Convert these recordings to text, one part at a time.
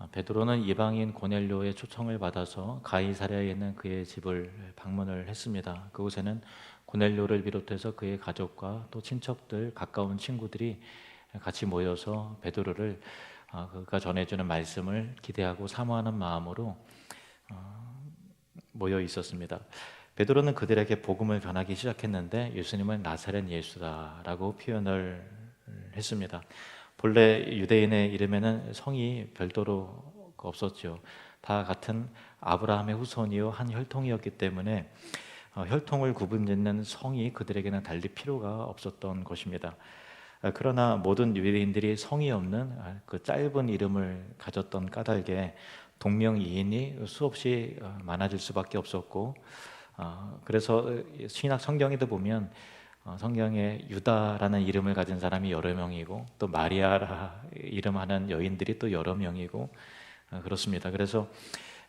아, 베드로는 이방인 고넬료의 초청을 받아서 가이사랴에 있는 그의 집을 방문을 했습니다. 그곳에는 고넬료를 비롯해서 그의 가족과 또 친척들, 가까운 친구들이 같이 모여서 베드로를 아, 그가 전해주는 말씀을 기대하고 사모하는 마음으로 어, 모여 있었습니다. 베드로는 그들에게 복음을 전하기 시작했는데 예수님은 나사렛 예수다라고 표현을 했습니다. 본래 유대인의 이름에는 성이 별도로 없었죠. 다 같은 아브라함의 후손이요 한 혈통이었기 때문에 어, 혈통을 구분짓는 성이 그들에게는 달리 필요가 없었던 것입니다. 아, 그러나 모든 유대인들이 성이 없는 아, 그 짧은 이름을 가졌던 까닭에 동명이인이 수없이 어, 많아질 수밖에 없었고 어, 그래서 신약 성경에도 보면 어, 성경에 유다라는 이름을 가진 사람이 여러 명이고 또 마리아라 이름 하는 여인들이 또 여러 명이고 어, 그렇습니다. 그래서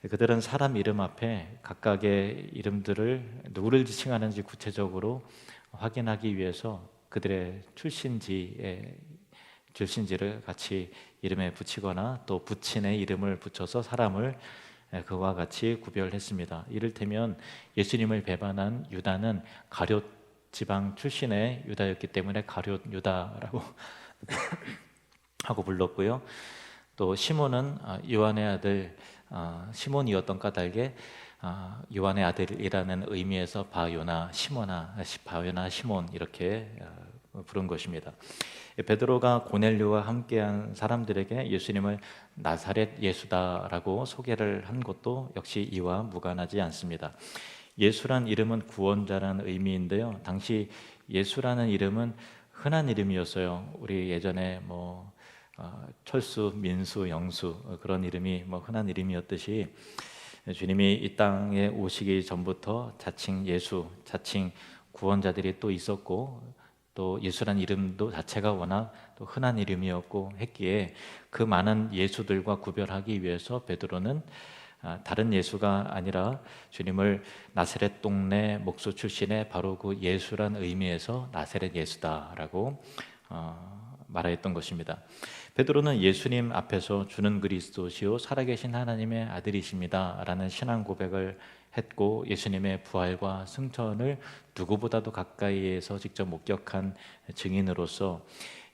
그들은 사람 이름 앞에 각각의 이름들을 누구를 지칭하는지 구체적으로 확인하기 위해서 그들의 출신지에 출신지를 같이 이름에 붙이거나 또 부친의 이름을 붙여서 사람을 예, 그와 같이 구별했습니다. 이를테면 예수님을 배반한 유다는 가룟 지방 출신의 유다였기 때문에 가룟 유다라고 하고 불렀고요. 또 시몬은 아, 요한의 아들 아, 시몬이었던 까닭에 아, 요한의 아들이라는 의미에서 바요나 시모나 바요나 시몬 이렇게 부른 것입니다. 베드로가 고넬료와 함께한 사람들에게 예수님을 나사렛 예수다라고 소개를 한 것도 역시 이와 무관하지 않습니다. 예수란 이름은 구원자라는 의미인데요. 당시 예수라는 이름은 흔한 이름이었어요. 우리 예전에 뭐 어, 철수, 민수, 영수 그런 이름이 뭐 흔한 이름이었듯이 주님이 이 땅에 오시기 전부터 자칭 예수, 자칭 구원자들이 또 있었고 또 예수란 이름도 자체가 워낙 또 흔한 이름이었고 했기에 그 많은 예수들과 구별하기 위해서 베드로는 아, 다른 예수가 아니라 주님을 나세렛 동네 목소 출신의 바로 그 예수란 의미에서 나세렛 예수다라고 어, 말하였던 것입니다. 베드로는 예수님 앞에서 주는 그리스도시요 살아계신 하나님의 아들이십니다라는 신앙 고백을 했고 예수님의 부활과 승천을 누구보다도 가까이에서 직접 목격한 증인으로서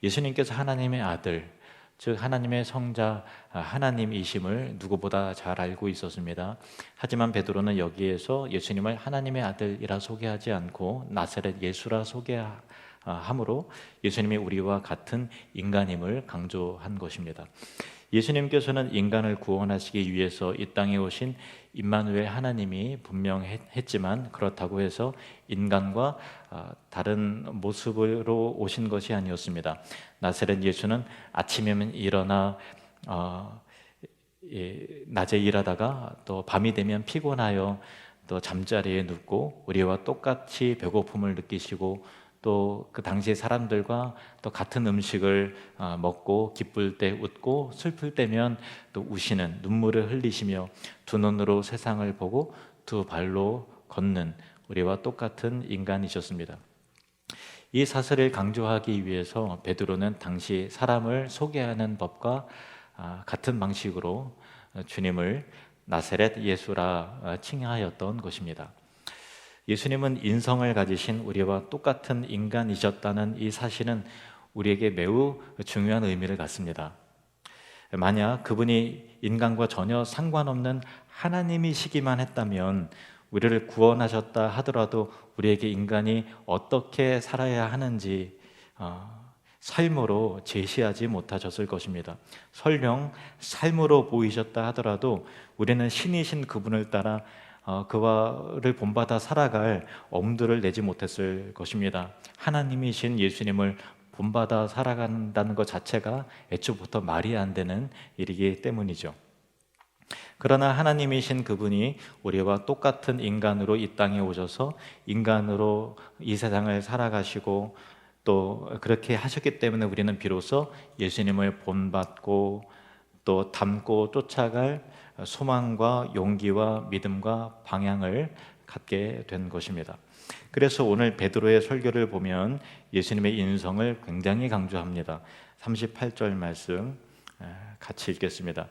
예수님께서 하나님의 아들 즉 하나님의 성자 하나님이심을 누구보다 잘 알고 있었습니다. 하지만 베드로는 여기에서 예수님을 하나님의 아들이라 소개하지 않고 나사렛 예수라 소개함으로 예수님이 우리와 같은 인간임을 강조한 것입니다. 예수님께서는 인간을 구원하시기 위해서 이 땅에 오신 임마누엘 하나님이 분명했지만 그렇다고 해서 인간과 아, 다른 모습으로 오신 것이 아니었습니다. 나사렛 예수는 아침이면 일어나 어, 낮에 일하다가 또 밤이 되면 피곤하여 또 잠자리에 눕고 우리와 똑같이 배고픔을 느끼시고 또 그 당시의 사람들과 또 같은 음식을 어, 먹고 기쁠 때 웃고 슬플 때면 또 우시는 눈물을 흘리시며 두 눈으로 세상을 보고 두 발로 걷는 우리와 똑같은 인간이셨습니다. 이 사실을 강조하기 위해서 베드로는 당시 사람을 소개하는 법과 아, 같은 방식으로 주님을 나세렛 예수라 어, 칭하였던 것입니다. 예수님은 인성을 가지신 우리와 똑같은 인간이셨다는 이 사실은 우리에게 매우 중요한 의미를 갖습니다. 만약 그분이 인간과 전혀 상관없는 하나님이시기만 했다면 우리를 구원하셨다 하더라도 우리에게 인간이 어떻게 살아야 하는지 어, 삶으로 제시하지 못하셨을 것입니다. 설령 삶으로 보이셨다 하더라도 우리는 신이신 그분을 따라 어, 그와를 본받아 살아갈 엄두를 내지 못했을 것입니다. 하나님이신 예수님을 본받아 살아간다는 것 자체가 애초부터 말이 안 되는 일이기 때문이죠. 그러나 하나님이신 그분이 우리와 똑같은 인간으로 이 땅에 오셔서 인간으로 이 세상을 살아가시고 또 그렇게 하셨기 때문에 우리는 비로소 예수님을 본받고 또 닮고 쫓아갈 소망과 용기와 믿음과 방향을 갖게 된 것입니다. 그래서 오늘 베드로의 설교를 보면 예수님의 인성을 굉장히 강조합니다. 38절 말씀 같이 읽겠습니다.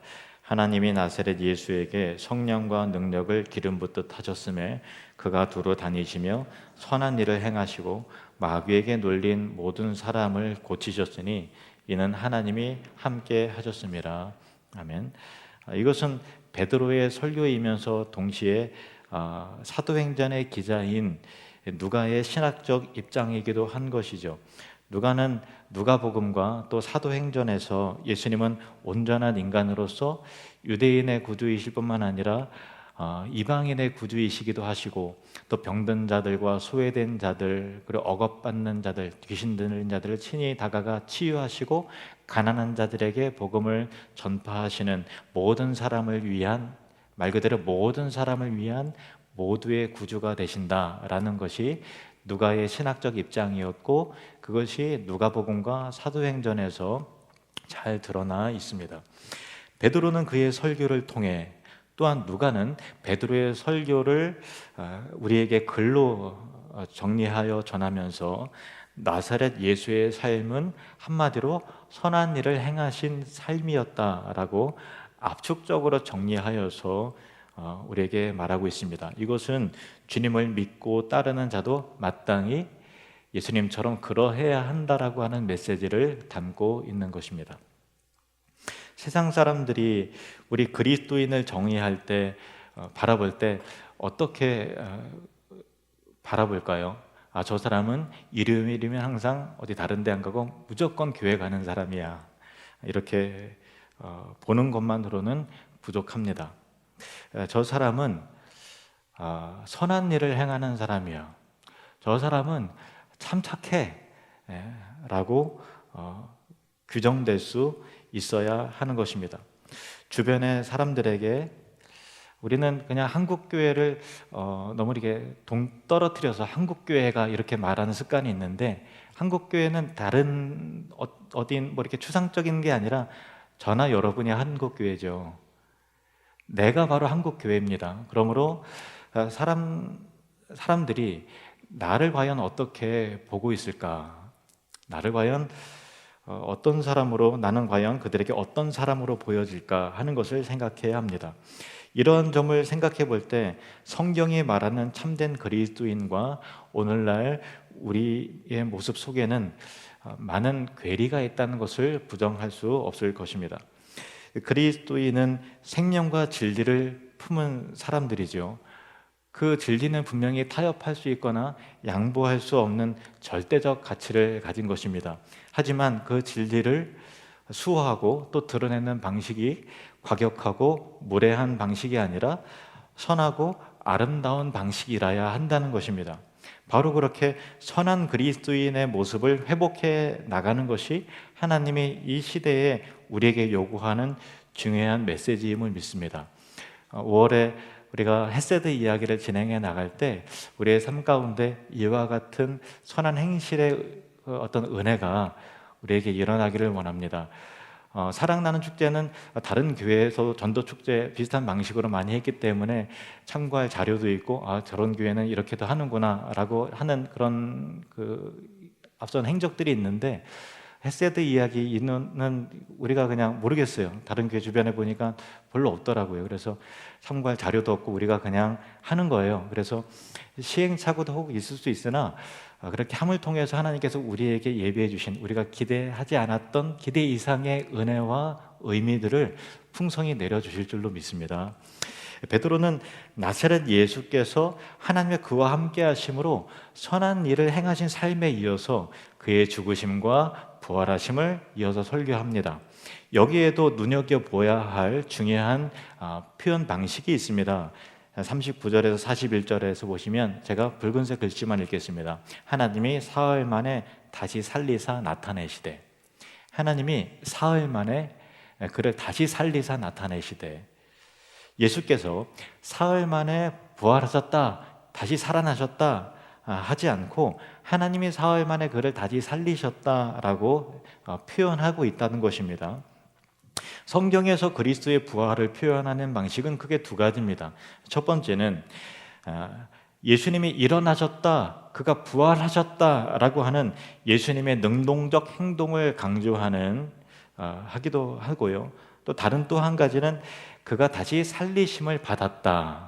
하나님이 나사렛 예수에게 성령과 능력을 기름 붓듯 하셨음에 그가 두루 다니시며 선한 일을 행하시고 마귀에게 놀린 모든 사람을 고치셨으니 이는 하나님이 함께 하셨습니다. 아멘. 아, 이것은 베드로의 설교이면서 동시에 아, 사도행전의 기자인 누가의 신학적 입장이기도 한 것이죠. 누가는 누가복음과 또 사도행전에서 예수님은 온전한 인간으로서 유대인의 구주이실 뿐만 아니라 어, 이방인의 구주이시기도 하시고 또 병든 자들과 소외된 자들 그리고 억압받는 자들 귀신 들린 자들을 친히 다가가 치유하시고 가난한 자들에게 복음을 전파하시는 모든 사람을 위한 말 그대로 모든 사람을 위한 모두의 구주가 되신다라는 것이 누가의 신학적 입장이었고 그것이 누가복음과 사도행전에서 잘 드러나 있습니다. 베드로는 그의 설교를 통해 또한 누가는 베드로의 설교를 아, 우리에게 글로 어, 정리하여 전하면서 나사렛 예수의 삶은 한마디로 선한 일을 행하신 삶이었다라고 압축적으로 정리하여서 어, 우리에게 말하고 있습니다. 이것은 주님을 믿고 따르는 자도 마땅히 예수님처럼 그러해야 한다라고 하는 메시지를 담고 있는 것입니다. 세상 사람들이 우리 그리스도인을 정의할 때 어, 바라볼 때 어떻게 어, 바라볼까요? 아, 저 사람은 일요일이면 항상 어디 다른 데 안 가고 무조건 교회 가는 사람이야. 이렇게 어, 보는 것만으로는 부족합니다. 에, 저 사람은 아, 선한 일을 행하는 사람이야. 저 사람은 참 착해. 에, 라고 어, 규정될 수 있어야 하는 것입니다. 주변의 사람들에게 우리는 그냥 한국 교회를 어, 너무 이렇게 동떨어뜨려서 한국 교회가 이렇게 말하는 습관이 있는데 한국 교회는 다른 어, 어딘 뭐 이렇게 추상적인 게 아니라 저나 여러분이 한국 교회죠. 내가 바로 한국 교회입니다. 그러므로 어, 사람 사람들이 나를 과연 어떻게 보고 있을까? 나를 과연 어, 어떤 사람으로 나는 과연 그들에게 어떤 사람으로 보여질까 하는 것을 생각해야 합니다. 이런 점을 생각해 볼 때 성경이 말하는 참된 그리스도인과 오늘날 우리의 모습 속에는 어, 많은 괴리가 있다는 것을 부정할 수 없을 것입니다. 그리스도인은 생명과 진리를 품은 사람들이죠. 그 진리는 분명히 타협할 수 있거나 양보할 수 없는 절대적 가치를 가진 것입니다. 하지만 그 진리를 수호하고 또 드러내는 방식이 과격하고 무례한 방식이 아니라 선하고 아름다운 방식이라야 한다는 것입니다. 바로 그렇게 선한 그리스도인의 모습을 회복해 나가는 것이 하나님이 이 시대에 우리에게 요구하는 중요한 메시지임을 믿습니다. 5월에 우리가 헤세드 이야기를 진행해 나갈 때 우리의 삶 가운데 이와 같은 선한 행실의 어떤 은혜가 우리에게 일어나기를 원합니다. 어, 사랑나는 축제는 다른 교회에서 전도 축제 비슷한 방식으로 많이 했기 때문에 참고할 자료도 있고 아 저런 교회는 이렇게도 하는구나라고 하는 그런 그 앞선 행적들이 있는데 헤세드 이야기 있는 우리가 그냥 모르겠어요. 다른 교회 주변에 보니까 별로 없더라고요. 그래서 참고할 자료도 없고 우리가 그냥 하는 거예요. 그래서 시행착오도 혹 있을 수 있으나 어, 그렇게 함을 통해서 하나님께서 우리에게 예비해 주신 우리가 기대하지 않았던 기대 이상의 은혜와 의미들을 풍성히 내려 주실 줄로 믿습니다. 베드로는 나사렛 예수께서 하나님의 그와 함께 하심으로 선한 일을 행하신 삶에 이어서 그의 죽으심과 부활하심을 이어서 설교합니다. 여기에도 눈여겨 보아야 할 중요한 아, 표현 방식이 있습니다. 39절에서 41절에서 보시면 제가 붉은색 글씨만 읽겠습니다. 하나님이 사흘 만에 다시 살리사 나타내시되 하나님이 사흘 만에 그를 다시 살리사 나타내시되 예수께서 사흘 만에 부활하셨다 다시 살아나셨다 아, 하지 않고 하나님이 사흘 만에 그를 다시 살리셨다라고 어, 표현하고 있다는 것입니다. 성경에서 그리스도의 부활을 표현하는 방식은 크게 두 가지입니다. 첫 번째는 아, 예수님이 일어나셨다, 그가 부활하셨다라고 하는 예수님의 능동적 행동을 강조하는 아, 하기도 하고요. 또 다른 또 한 가지는 그가 다시 살리심을 받았다.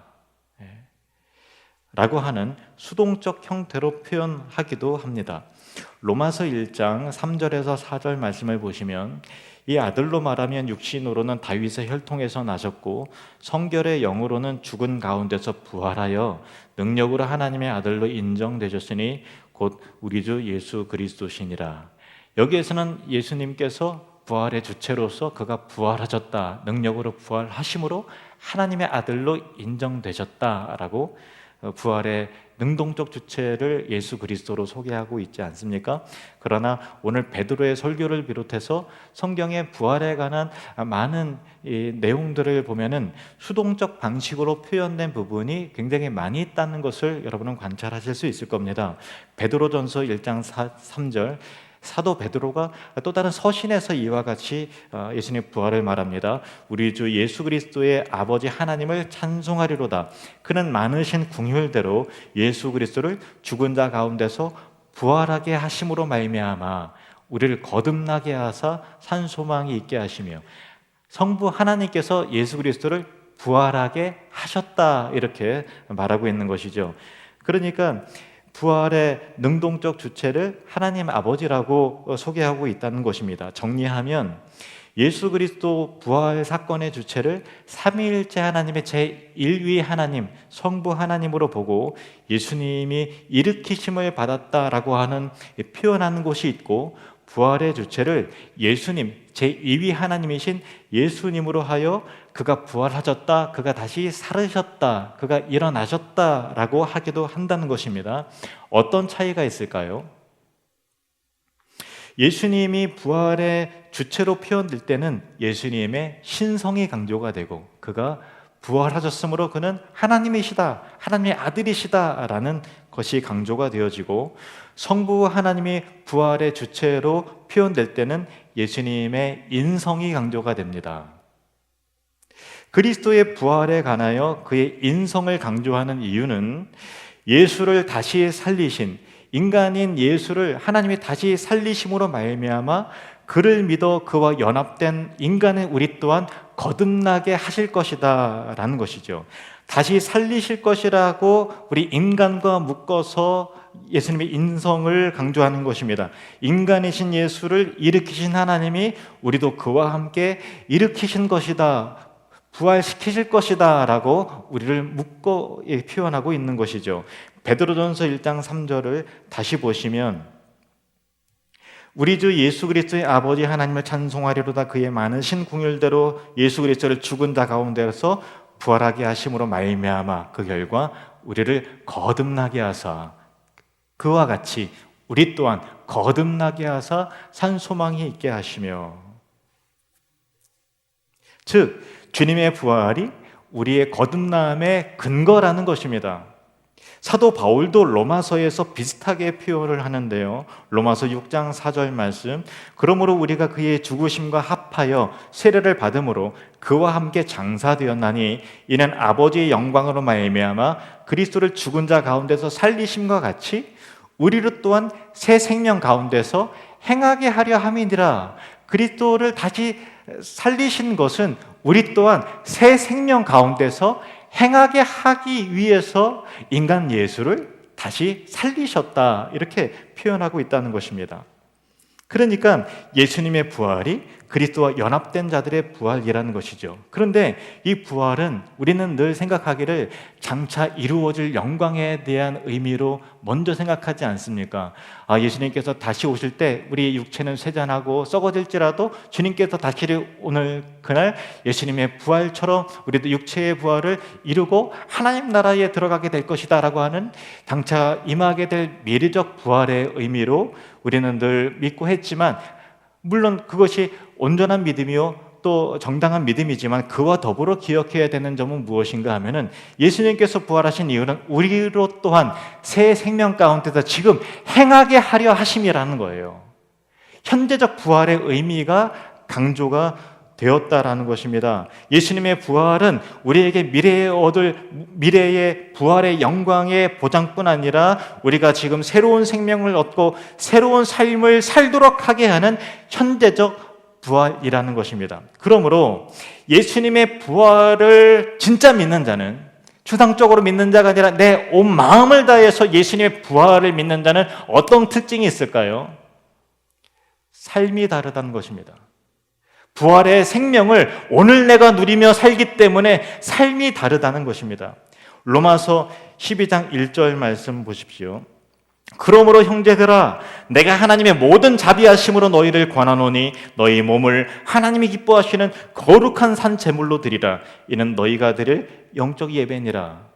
예. 라고 하는 수동적 형태로 표현하기도 합니다. 로마서 1장 3절에서 4절 말씀을 보시면 이 아들로 말하면 육신으로는 다윗의 혈통에서 나셨고 성결의 영으로는 죽은 가운데서 부활하여 능력으로 하나님의 아들로 인정되셨으니 곧 우리 주 예수 그리스도시니라. 여기에서는 예수님께서 부활의 주체로서 그가 부활하셨다. 능력으로 부활하심으로 하나님의 아들로 인정되셨다라고 어, 부활의 능동적 주체를 예수 그리스도로 소개하고 있지 않습니까? 그러나 오늘 베드로의 설교를 비롯해서 성경의 부활에 관한 많은 이 내용들을 보면은 수동적 방식으로 표현된 부분이 굉장히 많이 있다는 것을 여러분은 관찰하실 수 있을 겁니다. 베드로전서 1장 3절 사도 베드로가 또 다른 서신에서 이와 같이 어, 예수님의 부활을 말합니다. 우리 주 예수 그리스도의 아버지 하나님을 찬송하리로다. 그는 많으신 궁휼대로 예수 그리스도를 죽은 자 가운데서 부활하게 하심으로 말미암아 우리를 거듭나게 하사 산 소망이 있게 하시며 성부 하나님께서 예수 그리스도를 부활하게 하셨다 이렇게 말하고 있는 것이죠. 그러니까 부활의 능동적 주체를 하나님 아버지라고 소개하고 있다는 것입니다. 정리하면 예수 그리스도 부활 사건의 주체를 삼위일체 하나님의 제1위 하나님, 성부 하나님으로 보고 예수님이 일으키심을 받았다라고 하는 표현하는 곳이 있고 부활의 주체를 예수님, 제2위 하나님이신 예수님으로 하여 그가 부활하셨다, 그가 다시 살으셨다, 그가 일어나셨다 라고 하기도 한다는 것입니다. 어떤 차이가 있을까요? 예수님이 부활의 주체로 표현될 때는 예수님의 신성이 강조가 되고 그가 부활하셨으므로 그는 하나님이시다, 하나님의 아들이시다라는 것이 강조가 되어지고 성부 하나님이 부활의 주체로 표현될 때는 예수님의 인성이 강조가 됩니다. 그리스도의 부활에 관하여 그의 인성을 강조하는 이유는 예수를 다시 살리신 인간인 예수를 하나님이 다시 살리심으로 말미암아 그를 믿어 그와 연합된 인간의 우리 또한 거듭나게 하실 것이다라는 것이죠. 다시 살리실 것이라고 우리 인간과 묶어서 예수님의 인성을 강조하는 것입니다. 인간이신 예수를 일으키신 하나님이 우리도 그와 함께 일으키신 것이다. 부활시키실 것이다라고 우리를 묶어 표현하고 있는 것이죠. 베드로전서 1장 3절을 다시 보시면 우리 주 예수 그리스도의 아버지 하나님을 찬송하리로다 그의 많으신 궁율대로 예수 그리스도를 죽은 자 가운데서 부활하게 하심으로 말미암아 그 결과 우리를 거듭나게 하사 그와 같이 우리 또한 거듭나게 하사 산 소망이 있게 하시며 즉 주님의 부활이 우리의 거듭남의 근거라는 것입니다. 사도 바울도 로마서에서 비슷하게 표현을 하는데요. 로마서 6장 4절 말씀. 그러므로 우리가 그의 죽으심과 합하여 세례를 받음으로 그와 함께 장사되었나니 이는 아버지의 영광으로 말미암아 그리스도를 죽은 자 가운데서 살리심과 같이 우리를 또한 새 생명 가운데서 행하게 하려 함이니라. 그리스도를 다시 살리신 것은 우리 또한 새 생명 가운데서 행하게 하기 위해서 인간 예수를 다시 살리셨다. 이렇게 표현하고 있다는 것입니다. 그러니까 예수님의 부활이 그리스도와 연합된 자들의 부활이라는 것이죠. 그런데 이 부활은 우리는 늘 생각하기를 장차 이루어질 영광에 대한 의미로 먼저 생각하지 않습니까? 아, 예수님께서 다시 오실 때 우리 육체는 쇠잔하고 썩어질지라도 주님께서 다시 오늘 그날 예수님의 부활처럼 우리도 육체의 부활을 이루고 하나님 나라에 들어가게 될 것이다라고 하는 장차 임하게 될 미래적 부활의 의미로 우리는 늘 믿고 했지만 물론 그것이 온전한 믿음이요 또 정당한 믿음이지만 그와 더불어 기억해야 되는 점은 무엇인가 하면은 예수님께서 부활하신 이유는 우리로 또한 새 생명 가운데서 지금 행하게 하려 하심이라는 거예요. 현재적 부활의 의미가 강조가 되었다라는 것입니다. 예수님의 부활은 우리에게 미래에 얻을 미래의 부활의 영광의 보장뿐 아니라 우리가 지금 새로운 생명을 얻고 새로운 삶을 살도록 하게 하는 현재적 부활이라는 것입니다. 그러므로 예수님의 부활을 진짜 믿는 자는 추상적으로 믿는 자가 아니라 내 온 마음을 다해서 예수님의 부활을 믿는 자는 어떤 특징이 있을까요? 삶이 다르다는 것입니다. 부활의 생명을 오늘 내가 누리며 살기 때문에 삶이 다르다는 것입니다. 로마서 12장 1절 말씀 보십시오. 그러므로 형제들아 내가 하나님의 모든 자비하심으로 너희를 권하노니 너희 몸을 하나님이 기뻐하시는 거룩한 산 제물로 드리라 이는 너희가 드릴 영적 예배니라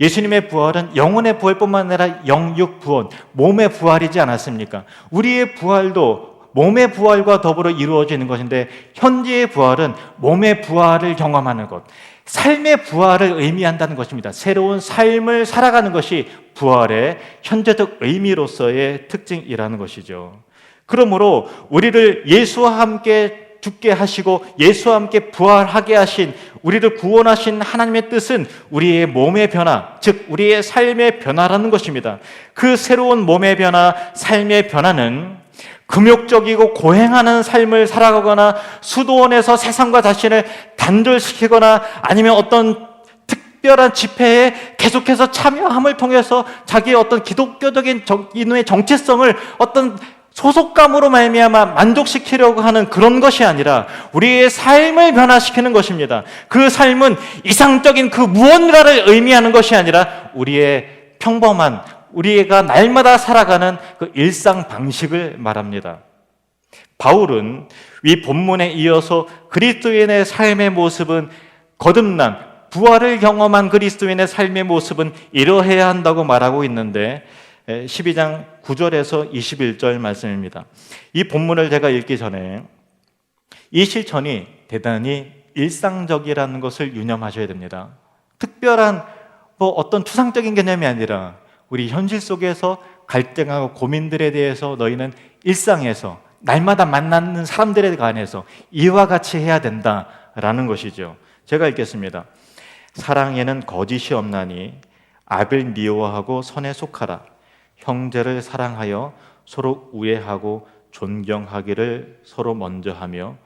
예수님의 부활은 영혼의 부활뿐만 아니라 영육 부활, 몸의 부활이지 않았습니까? 우리의 부활도 몸의 부활과 더불어 이루어지는 것인데 현재의 부활은 몸의 부활을 경험하는 것, 삶의 부활을 의미한다는 것입니다. 새로운 삶을 살아가는 것이 부활의 현재적 의미로서의 특징이라는 것이죠. 그러므로 우리를 예수와 함께 죽게 하시고 예수와 함께 부활하게 하신 우리를 구원하신 하나님의 뜻은 우리의 몸의 변화, 즉 우리의 삶의 변화라는 것입니다. 그 새로운 몸의 변화, 삶의 변화는 금욕적이고 고행하는 삶을 살아가거나 수도원에서 세상과 자신을 단절시키거나 아니면 어떤 특별한 집회에 계속해서 참여함을 통해서 자기의 어떤 기독교적인 정, 인의 정체성을 어떤 소속감으로 말미암아 만족시키려고 하는 그런 것이 아니라 우리의 삶을 변화시키는 것입니다. 그 삶은 이상적인 그 무언가를 의미하는 것이 아니라 우리의 평범한 우리가 날마다 살아가는 그 일상 방식을 말합니다. 바울은 위 본문에 이어서 그리스도인의 삶의 모습은 거듭난 부활을 경험한 그리스도인의 삶의 모습은 이러해야 한다고 말하고 있는데 12장 9절에서 21절 말씀입니다. 이 본문을 제가 읽기 전에 이 실천이 대단히 일상적이라는 것을 유념하셔야 됩니다. 특별한 뭐 어떤 추상적인 개념이 아니라 우리 현실 속에서 갈등하고 고민들에 대해서 너희는 일상에서 날마다 만나는 사람들에 관해서 이와 같이 해야 된다라는 것이죠. 제가 읽겠습니다. 사랑에는 거짓이 없나니 악을 미워하고 선에 속하라. 형제를 사랑하여 서로 우애하고 존경하기를 서로 먼저 하며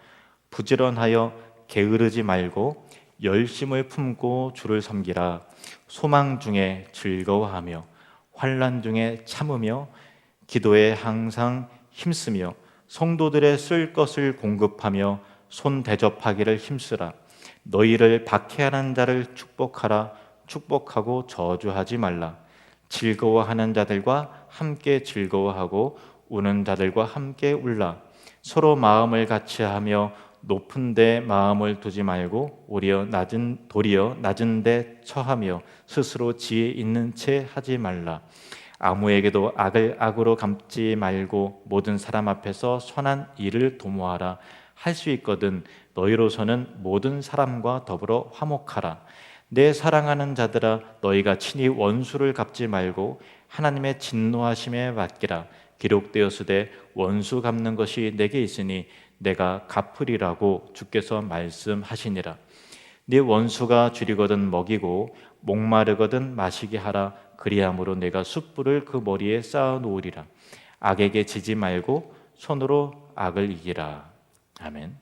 부지런하여 게으르지 말고 열심을 품고 주를 섬기라. 소망 중에 즐거워하며 환란 중에 참으며 기도에 항상 힘쓰며 성도들의 쓸 것을 공급하며 손 대접하기를 힘쓰라. 너희를 박해하는 자를 축복하라. 축복하고 저주하지 말라. 즐거워하는 자들과 함께 즐거워하고 우는 자들과 함께 울라. 서로 마음을 같이 하며 높은 데 마음을 두지 말고 오히려 낮은 도리어 낮은 데 처하며 스스로 지혜 있는 채 하지 말라. 아무에게도 악을 악으로 감지 말고 모든 사람 앞에서 선한 일을 도모하라. 할 수 있거든 너희로서는 모든 사람과 더불어 화목하라. 내 사랑하는 자들아 너희가 친히 원수를 갚지 말고 하나님의 진노하심에 맡기라. 기록되었으되 원수 갚는 것이 내게 있으니 내가 갚으리라고 주께서 말씀하시니라. 네 원수가 줄이거든 먹이고 목마르거든 마시게 하라. 그리함으로 내가 숯불을 그 머리에 쌓아 놓으리라. 악에게 지지 말고 손으로 악을 이기라. 아멘.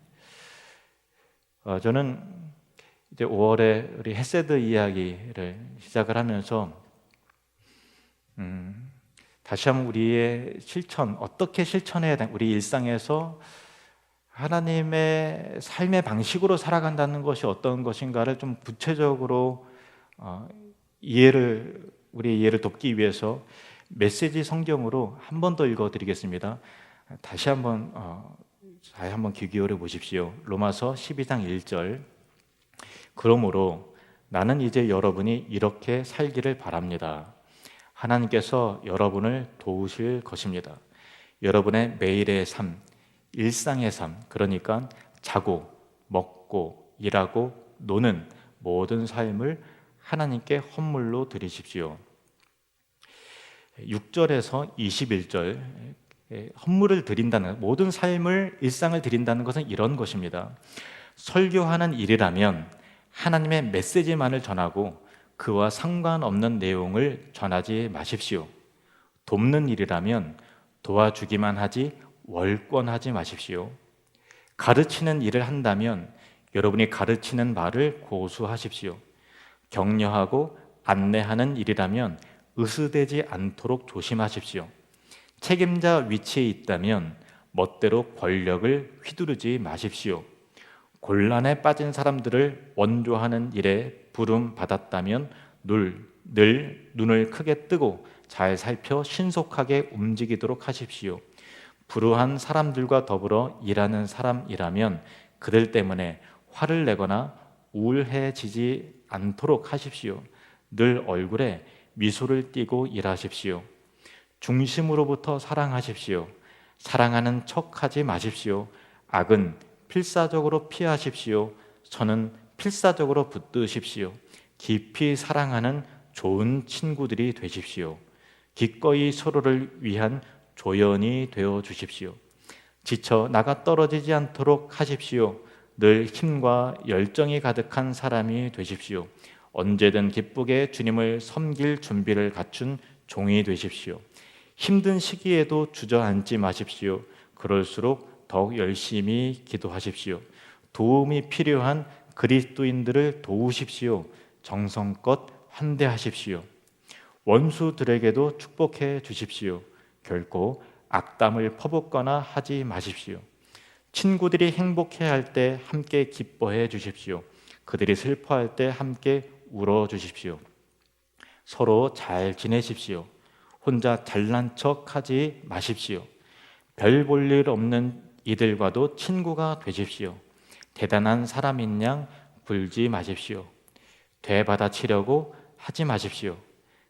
어, 저는 이제 5월에 우리 헤세드 이야기를 시작을 하면서 음, 다시 한번 우리의 실천 어떻게 실천해야 돼? 우리 일상에서 하나님의 삶의 방식으로 살아간다는 것이 어떤 것인가를 좀 구체적으로 어, 이해를 우리의 이해를 돕기 위해서 메시지 성경으로 한 번 더 읽어드리겠습니다. 다시 한번 어, 잘 한번 귀 기울여 보십시오. 로마서 12장 1절. 그러므로 나는 이제 여러분이 이렇게 살기를 바랍니다. 하나님께서 여러분을 도우실 것입니다. 여러분의 매일의 삶, 일상의 삶, 그러니까 자고, 먹고, 일하고, 노는 모든 삶을 하나님께 헌물로 드리십시오. 6절에서 21절 헌물을 드린다는 모든 삶을 일상을 드린다는 것은 이런 것입니다. 설교하는 일이라면 하나님의 메시지만을 전하고 그와 상관없는 내용을 전하지 마십시오. 돕는 일이라면 도와주기만 하지 월권하지 마십시오. 가르치는 일을 한다면 여러분이 가르치는 말을 고수하십시오. 격려하고 안내하는 일이라면 으스대지 않도록 조심하십시오. 책임자 위치에 있다면 멋대로 권력을 휘두르지 마십시오. 곤란에 빠진 사람들을 원조하는 일에 부름 받았다면 늘, 늘 눈을 크게 뜨고 잘 살펴 신속하게 움직이도록 하십시오. 불우한 사람들과 더불어 일하는 사람이라면 그들 때문에 화를 내거나 우울해지지 않도록 하십시오. 늘 얼굴에 미소를 띠고 일하십시오. 중심으로부터 사랑하십시오. 사랑하는 척하지 마십시오. 악은 필사적으로 피하십시오. 저는 필사적으로 붙드십시오. 깊이 사랑하는 좋은 친구들이 되십시오. 기꺼이 서로를 위한 조연이 되어 주십시오. 지쳐 나가 떨어지지 않도록 하십시오. 늘 힘과 열정이 가득한 사람이 되십시오. 언제든 기쁘게 주님을 섬길 준비를 갖춘 종이 되십시오. 힘든 시기에도 주저앉지 마십시오. 그럴수록 더욱 열심히 기도하십시오. 도움이 필요한 그리스도인들을 도우십시오. 정성껏 환대하십시오. 원수들에게도 축복해 주십시오. 결코 악담을 퍼붓거나 하지 마십시오. 친구들이 행복해 할 때 함께 기뻐해 주십시오. 그들이 슬퍼할 때 함께 울어 주십시오. 서로 잘 지내십시오. 혼자 잘난 척 하지 마십시오. 별 볼 일 없는 이들과도 친구가 되십시오. 대단한 사람인 양 굴지 마십시오. 되받아치려고 하지 마십시오.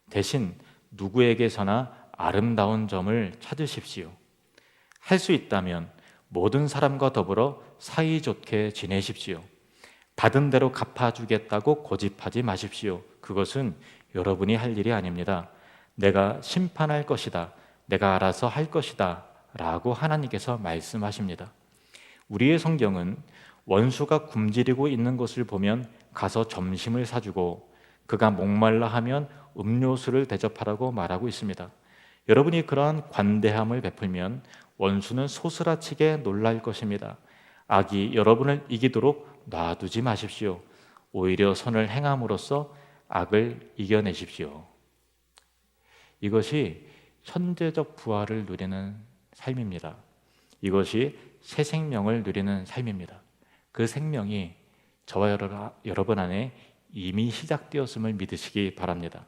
대신 누구에게서나 아름다운 점을 찾으십시오. 할 수 있다면 모든 사람과 더불어 사이좋게 지내십시오. 받은 대로 갚아주겠다고 고집하지 마십시오. 그것은 여러분이 할 일이 아닙니다. 내가 심판할 것이다. 내가 알아서 할 것이다. 라고 하나님께서 말씀하십니다. 우리의 성경은 원수가 굶주리고 있는 것을 보면 가서 점심을 사주고 그가 목말라 하면 음료수를 대접하라고 말하고 있습니다. 여러분이 그러한 관대함을 베풀면 원수는 소스라치게 놀랄 것입니다. 악이 여러분을 이기도록 놔두지 마십시오. 오히려 선을 행함으로써 악을 이겨내십시오. 이것이 현재적 부활을 누리는 삶입니다. 이것이 새 생명을 누리는 삶입니다. 그 생명이 저와 여러분 안에 이미 시작되었음을 믿으시기 바랍니다.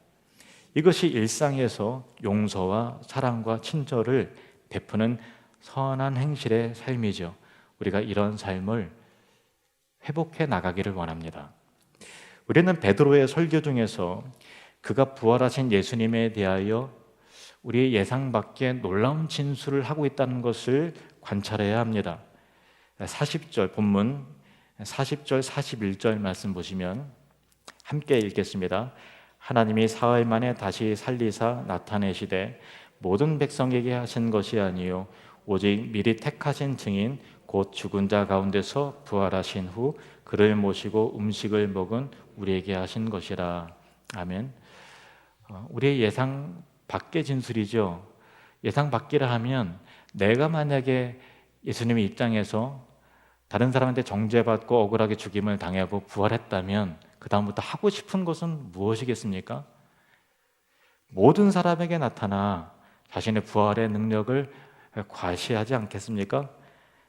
이것이 일상에서 용서와 사랑과 친절을 베푸는 선한 행실의 삶이죠. 우리가 이런 삶을 회복해 나가기를 원합니다. 우리는 베드로의 설교 중에서 그가 부활하신 예수님에 대하여 우리의 예상 밖의 놀라운 진술을 하고 있다는 것을 관찰해야 합니다. 40절 본문 40절 41절 말씀 보시면 함께 읽겠습니다. 하나님이 사흘 만에 다시 살리사 나타내시되 모든 백성에게 하신 것이 아니요 오직 미리 택하신 증인 곧 죽은 자 가운데서 부활하신 후 그를 모시고 음식을 먹은 우리에게 하신 것이라. 아멘. 어, 우리의 예상 밖의 진술이죠. 예상 밖이라 하면 내가 만약에 예수님의 입장에서 다른 사람한테 정죄받고 억울하게 죽임을 당하고 부활했다면 그 다음부터 하고 싶은 것은 무엇이겠습니까? 모든 사람에게 나타나 자신의 부활의 능력을 과시하지 않겠습니까?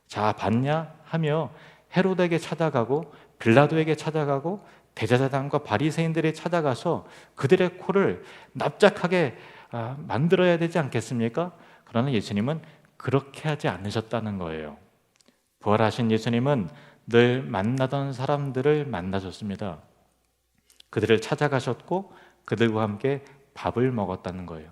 자, 봤냐? 하며 헤로데에게 찾아가고 빌라도에게 찾아가고 대제사장과 바리새인들이 찾아가서 그들의 코를 납작하게 아, 만들어야 되지 않겠습니까? 그러나 예수님은 그렇게 하지 않으셨다는 거예요. 부활하신 예수님은 늘 만나던 사람들을 만나셨습니다. 그들을 찾아가셨고 그들과 함께 밥을 먹었다는 거예요.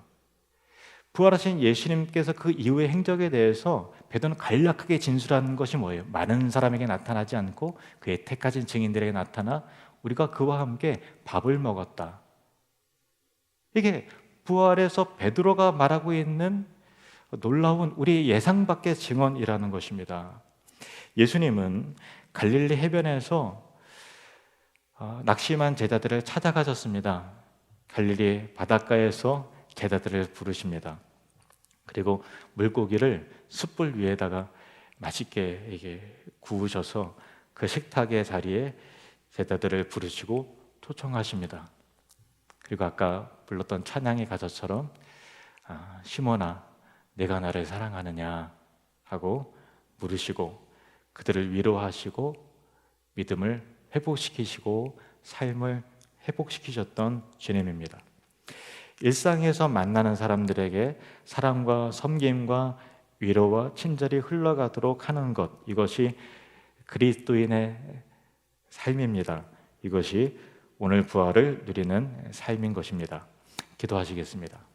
부활하신 예수님께서 그 이후의 행적에 대해서 베드로는 간략하게 진술하는 것이 뭐예요? 많은 사람에게 나타나지 않고 그의 택하신 증인들에게 나타나 우리가 그와 함께 밥을 먹었다. 이게 부활에서 베드로가 말하고 있는 놀라운 우리 예상 밖의 증언이라는 것입니다. 예수님은 갈릴리 해변에서 어, 낙심한 제자들을 찾아가셨습니다. 갈릴리 바닷가에서 제자들을 부르십니다. 그리고 물고기를 숯불 위에다가 맛있게 이게 구우셔서 그 식탁의 자리에 제자들을 부르시고 초청하십니다. 그리고 아까 불렀던 찬양의 가사처럼 아, 시몬아 내가 나를 사랑하느냐 하고 물으시고 그들을 위로하시고 믿음을 회복시키시고 삶을 회복시키셨던 주님입니다. 일상에서 만나는 사람들에게 사랑과 섬김과 위로와 친절이 흘러가도록 하는 것 이것이 그리스도인의 삶입니다. 이것이 오늘 부활을 누리는 삶인 것입니다. 기도하시겠습니다.